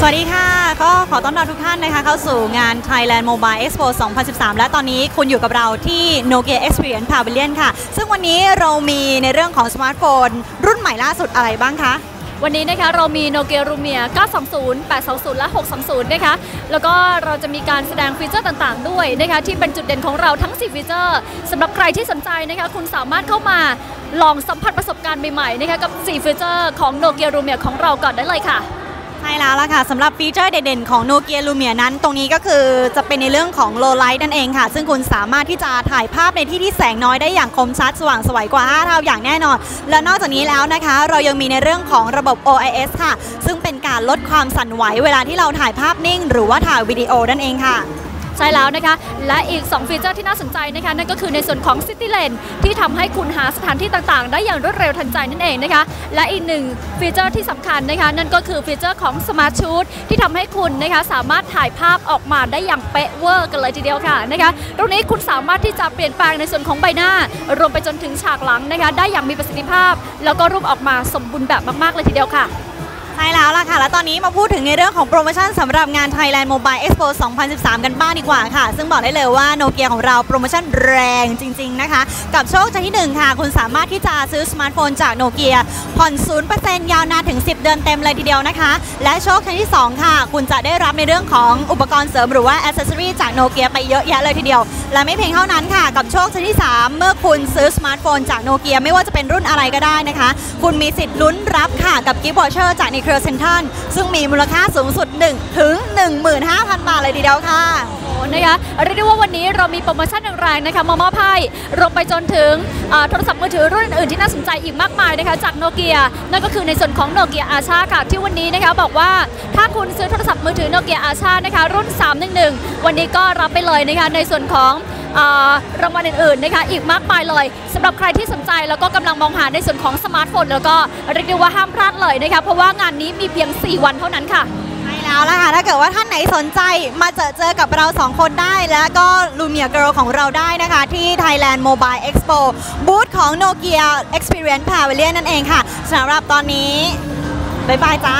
สวัสดีค่ะ ก็ขอต้อนรับทุกท่านนะคะเข้าสู่งาน Thailand Mobile Expo 2013 และตอนนี้คุณอยู่กับเราที่ Nokia Experience Pavilion ค่ะ ซึ่งวันนี้เรามีในเรื่องของสมาร์ทโฟน รุ่นใหม่ล่าสุดอะไรบ้างคะ วันนี้นะคะเรามี Nokia Lumia 920 820 และ 620 นะคะ แล้วก็เราจะมีการแสดงฟีเจอร์ต่างๆ ด้วยนะคะที่เป็นจุดเด่นของเราทั้ง4ฟีเจอร์สำหรับใครที่สนใจนะคะคุณสามารถเข้ามาลองสัมผัสประสบการณ์ใหม่ๆนะคะกับ 4 ฟีเจอร์ของ Nokia Lumia ของเราก่อนได้เลยค่ะ ช่แล้วล่ะค่ะสำหรับฟีเจอร์เด่นๆของ Nokia Lumia นั้น ตรงนี้ก็คือจะเป็นในเรื่องของ low light นั่นเองค่ะ ซึ่งคุณสามารถที่จะถ่ายภาพในที่ที่แสงน้อยได้อย่างคมชัดสว่างสวยกว่า 5 เท่าอย่างแน่นอน และนอกจากนี้แล้วนะคะ เรายังมีในเรื่องของระบบ OIS ค่ะ ซึ่งเป็นการลดความสั่นไหวเวลาที่เราถ่ายภาพนิ่ง หรือว่าถ่ายวิดีโอนั่นเองค่ะ ใช่แล้วนะคะ และอีก 2 ฟีเจอร์ที่น่าสนใจนะคะ นั่นก็คือในส่วนของ City Lane ที่ทำให้คุณหาสถานที่ต่างๆ ได้อย่างรวดเร็วทันใจนั่นเองนะคะ และอีกหนึ่งฟีเจอร์ที่สำคัญนะคะ นั่นก็คือฟีเจอร์ของ Smart Shoot ที่ทำให้คุณนะคะสามารถถ่ายภาพออกมาได้อย่างเป๊ะเวอร์กันเลยทีเดียวค่ะนะคะตรงนี้คุณสามารถที่จะเปลี่ยนแปลงในส่วนของใบหน้า รวมไปจนถึงฉากหลังนะคะ ได้อย่างมีประสิทธิภาพ แล้วก็รูปออกมาสมบูรณ์แบบมากๆเลยทีเดียวค่ะ ใช่แล้วล่ะค่ะ และตอนนี้มาพูดถึงในเรื่องของโปรโมชั่นสำหรับงาน Thailand Mobile Expo 2013 กันบ้างดีกว่าค่ะ ซึ่งบอกได้เลยว่าโนเกียของเราโปรโมชั่นแรงจริง ๆ นะคะ กับโชคชัยที่ 1 ค่ะ คุณสามารถที่จะซื้อสมาร์ทโฟนจากโนเกียผ่อน 0%ยาวนานถึง 10 เดือนเต็มเลยทีเดียวนะคะ และโชคชัยที่ 2 ค่ะ คุณจะได้รับในเรื่องของอุปกรณ์เสริมหรือว่าอ c เซ s ซอรีจากโนเกียไปเยอะแยะเลยทีเดียว และไม่เพียงเท่านั้นค่ะ กับโชคชัยที่ 3 เมื่อคุณซื้อสมาร์ทโฟนจากโนเกียไม่ว่าจะเป็นรุ่นอะไรก็ได้นะคะ คุณมีสิทธิ์ลุ้นรับค่ะกับกิฟต์วอเชอร์จากในเครือเซ็นทรัลซึ่งมีมูลค่าสูงสุด1ถึง15,000 บาทเลยทีเดียวค่ะโอ้โหนะคะเรียกได้ว่าวันนี้เรามีโปรโมชั่นแรงๆนะคะมามอบให้รวมไปจนถึงโทรศัพท์มือถือรุ่นอื่นที่น่าสนใจอีกมากมายนะคะจากโนเกียนั่นก็คือในส่วนของโนเกียอาชาค่ะที่วันนี้นะคะบอกว่าถ้าคุณซื้อโทรศัพท์มือถือโนเกียอาชานะคะรุ่น 311 วันนี้ก็รับไปเลยนะคะในส่วนของรางวัลอื่นๆนะคะอีกมากมายเลยสำหรับใครที่สนใจแล้วก็กำลังมองหาในส่วนของสมาร์ทโฟนแล้วก็เรียกได้ว่าห้ามพลาดเลยนะคะเพราะว่างานนี้มีเพียง 4 วันเท่านั้นค่ะใช่แล้วล่ะค่ะถ้าเกิดว่าท่านไหนสนใจมาเจอเจอกับเรา 2 คนได้แล้วก็ลูเมียเกิลของเราได้นะคะ ที่ Thailand Mobile Expo บูธของ Nokia Experience Pavilion นั่นเองค่ะสำหรับตอนนี้บ๊ายบายจ้า